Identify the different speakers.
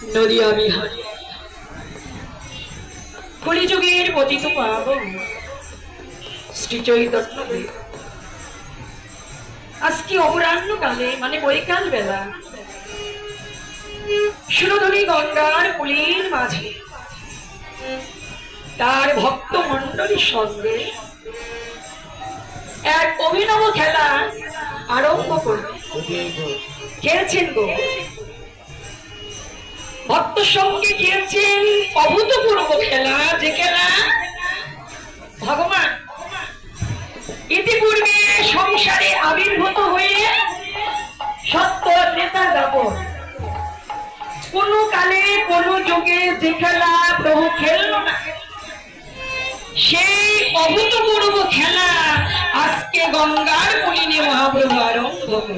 Speaker 1: হারিয়া বিহারি কলিযুগের পতিত পাবন শ্রী চৈতন্য আজকে অপরাহ্ন কালে মানে বৈকাল বেলা সুরধনী গঙ্গার কুলির মাঝে তার ভক্ত মন্ডলীর সঙ্গে এক অভিনব খেলা আরম্ভ করবে। খেলছেন গো। সঙ্গে খেলছেন অভূতপূর্ব খেলা যে খেলা ভগবান ইতিপূর্বে সংসারে আবির্ভূত হয়ে সত্য নেতা যাব কোন কালে, কোন যুগে যে খেলা প্রভু খেললো না। সেই অভূতপূর্ব খেলা আজকে গঙ্গার কুলিনে মহাপ্রভু আরম্ভ করবে